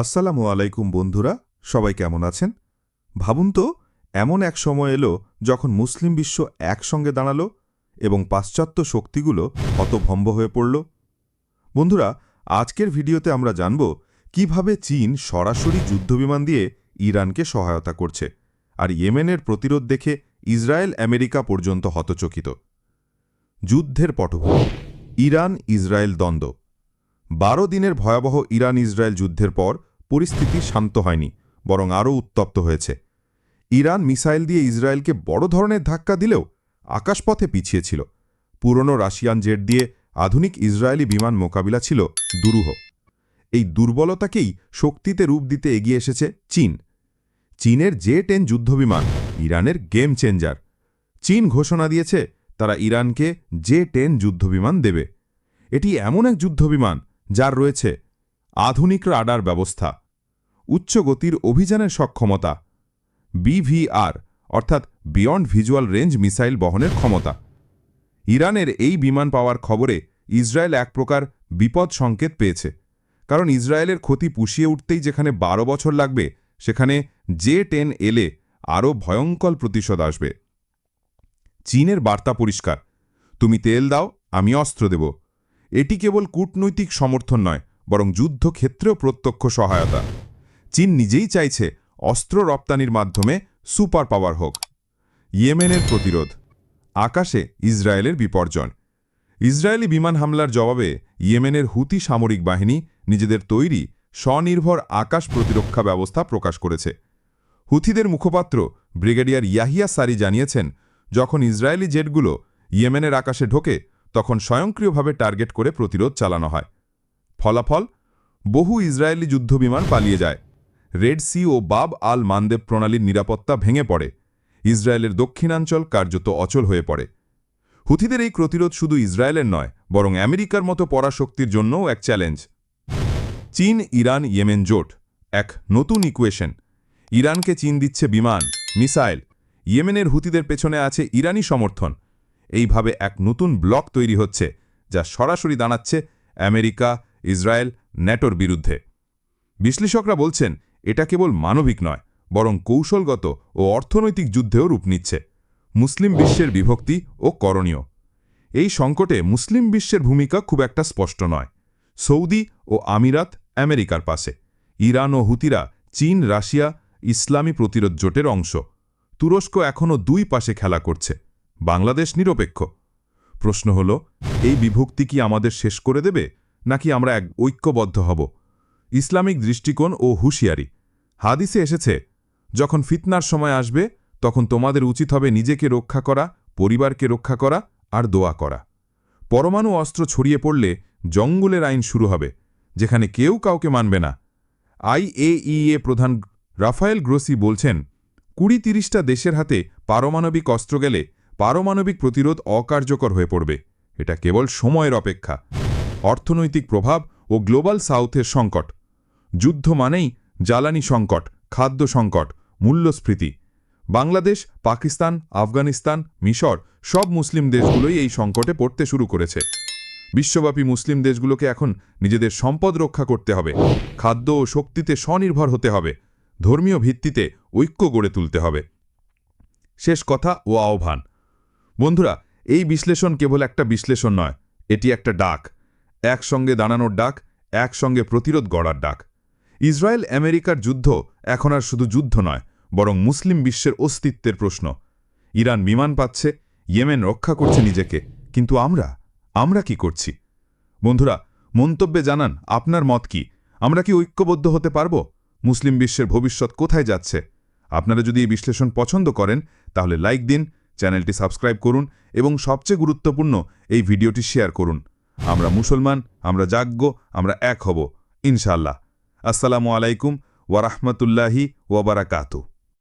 আসসালামু আলাইকুম বন্ধুরা, সবাই কেমন আছেন? ভাবুন তো, এমন এক সময় এলো যখন মুসলিম বিশ্ব একসঙ্গে দাঁড়াল এবং পাশ্চাত্য শক্তিগুলো হতভম্ব হয়ে পড়ল। বন্ধুরা, আজকের ভিডিওতে আমরা জানব কীভাবে চীন সরাসরি যুদ্ধবিমান দিয়ে ইরানকে সহায়তা করছে আর ইয়েমেনের প্রতিরোধ দেখে ইসরায়েল আমেরিকা পর্যন্ত হতচকিত। যুদ্ধের পটভূমি ইরান ইসরায়েল দ্বন্দ্ব। বারো দিনের ভয়াবহ ইরান ইসরায়েল যুদ্ধের পর পরিস্থিতি শান্ত হয়নি, বরং আরও উত্তপ্ত হয়েছে। ইরান মিসাইল দিয়ে ইসরায়েলকে বড় ধরনের ধাক্কা দিলেও আকাশপথে পিছিয়েছিল পুরনো রাশিয়ান জেট দিয়ে আধুনিক ইসরায়েলি বিমান মোকাবিলা ছিল দুরূহ। এই দুর্বলতাকেই শক্তিতে রূপ দিতে এগিয়ে এসেছে চীন। চীনের জে টেন যুদ্ধবিমান, ইরানের গেম চেঞ্জার। চীন ঘোষণা দিয়েছে তারা ইরানকে জে টেন যুদ্ধবিমান দেবে। এটি এমন এক যুদ্ধবিমান যার রয়েছে আধুনিক রাডার ব্যবস্থা। উচ্চ গতির অভিযানের সক্ষমতা। বিভিআর অর্থাৎ বিয়ন্ড ভিজুয়াল রেঞ্জ মিসাইল বহনের ক্ষমতা। ইরানের এই বিমান পাওয়ার খবরে ইসরায়েল এক প্রকার বিপদ সংকেত পেয়েছে। কারণ ইসরায়েলের ক্ষতি পুষিয়ে উঠতেই যেখানে বারো বছর লাগবে, সেখানে জে টেন এলে আরও ভয়ঙ্কর প্রতিশোধ আসবে। চীনের বার্তা পরিষ্কার, তুমি তেল দাও, আমি অস্ত্র দেব। এটি কেবল কূটনৈতিক সমর্থন নয়, বরং যুদ্ধক্ষেত্রেও প্রত্যক্ষ সহায়তা। চীন নিজেই চাইছে অস্ত্র রপ্তানির মাধ্যমে সুপার পাওয়ার হোক। ইয়েমেনের প্রতিরোধ। আকাশে ইসরায়েলের বিপর্যয়। ইসরায়েলি বিমান হামলার জবাবে ইয়েমেনের হুতি সামরিক বাহিনী নিজেদের তৈরি স্বনির্ভর আকাশ প্রতিরক্ষা ব্যবস্থা প্রকাশ করেছে। হুথিদের মুখপাত্র ব্রিগেডিয়ার ইয়াহিয়া সারি জানিয়েছেন, যখন ইসরায়েলি জেটগুলো ইয়েমেনের আকাশে ঢোকে, তখন স্বয়ংক্রিয়ভাবে টার্গেট করে প্রতিরোধ চালানো হয়। ফলাফল? বহু ইসরায়েলি যুদ্ধবিমান পালিয়ে যায়। রেড সি ও বাব আল মানদেব প্রণালীর নিরাপত্তা ভেঙে পড়ে। ইসরায়েলের দক্ষিণাঞ্চল কার্যত অচল হয়ে পড়ে। হুথিদের এই প্রতিরোধ শুধু ইসরায়েলের নয়, বরং আমেরিকার মতো পরাশক্তির জন্যও এক চ্যালেঞ্জ। চীন, ইরান, ইয়েমেন জোট, এক নতুন ইকুয়েশন ইরানকে চীন দিচ্ছে বিমান, মিসাইল। ইয়েমেনের হুতিদের পেছনে আছে ইরানি সমর্থন। এইভাবে এক নতুন ব্লক তৈরি হচ্ছে, যা সরাসরি দাঁড়াচ্ছে আমেরিকা, ইসরায়েল, ন্যাটোর বিরুদ্ধে। বিশ্লেষকরা বলছেন এটা কেবল মানবিক নয়, বরং কৌশলগত ও অর্থনৈতিক যুদ্ধেও রূপ নিচ্ছে। মুসলিম বিশ্বের বিভক্তি ও করণীয়। এই সংকটে মুসলিম বিশ্বের ভূমিকা খুব একটা স্পষ্ট নয়। সৌদি ও আমিরাত আমেরিকার পাশে, ইরান ও হুতিরা চীন, রাশিয়া, ইসলামী প্রতিরোধ জোটের অংশ। তুরস্ক এখনও দুই পাশে খেলা করছে, বাংলাদেশ নিরপেক্ষ। প্রশ্ন হল, এই বিভক্তি কি আমাদের শেষ করে দেবে, নাকি আমরা এক ঐক্যবদ্ধ হব? ইসলামিক দৃষ্টিকোণ ও হুঁশিয়ারি। হাদিসে এসেছে, যখন ফিতনার সময় আসবে, তখন তোমাদের উচিত হবে নিজেকে রক্ষা করা, পরিবারকে রক্ষা করা আর দোয়া করা। পরমাণু অস্ত্র ছড়িয়ে পড়লে জঙ্গলের আইন শুরু হবে, যেখানে কেউ কাউকে মানবে না। আইএইএ প্রধান রাফায়েল গ্রোসি বলছেন, কুড়ি তিরিশটা দেশের হাতে পারমাণবিক অস্ত্র গেলে পারমাণবিক প্রতিরোধ অকার্যকর হয়ে পড়বে। এটা কেবল সময়ের অপেক্ষা। অর্থনৈতিক প্রভাব ও গ্লোবাল সাউথের সংকট। যুদ্ধ মানেই জ্বালানি সংকট, খাদ্য সংকট, মূল্যস্ফীতি। বাংলাদেশ, পাকিস্তান, আফগানিস্তান, মিশর সব মুসলিম দেশগুলোই এই সংকটে পড়তে শুরু করেছে। বিশ্বব্যাপী মুসলিম দেশগুলোকে এখন নিজেদের সম্পদ রক্ষা করতে হবে, খাদ্য ও শক্তিতে স্বনির্ভর হতে হবে, ধর্মীয় ভিত্তিতে ঐক্য গড়ে তুলতে হবে। শেষ কথা ও আহ্বান। বন্ধুরা, এই বিশ্লেষণ কেবল একটা বিশ্লেষণ নয়, এটি একটা ডাক। একসঙ্গে দাঁড়ানোর ডাক, একসঙ্গে প্রতিরোধ গড়ার ডাক। ইসরায়েল আমেরিকার যুদ্ধ এখন আর শুধু যুদ্ধ নয়, বরং মুসলিম বিশ্বের অস্তিত্বের প্রশ্ন। ইরান বিমান পাচ্ছে, ইয়েমেন রক্ষা করছে নিজেকে, কিন্তু আমরা? আমরা কি করছি? বন্ধুরা, মন্তব্যে জানান, আপনার মত কি? আমরা কি ঐক্যবদ্ধ হতে পারব? মুসলিম বিশ্বের ভবিষ্যৎ কোথায় যাচ্ছে? আপনারা যদি এই বিশ্লেষণ পছন্দ করেন, তাহলে লাইক দিন, চ্যানেলটি সাবস্ক্রাইব করুন এবং সবচেয়ে গুরুত্বপূর্ণ এই ভিডিওটি শেয়ার করুন। আমরা মুসলমান, আমরা যাজ্ঞ আমরা এক হব ইনশাল্লাহ আসসালামু আলাইকুম ওয়ারাহমতুল্লাহি ওয়াবারাকাতু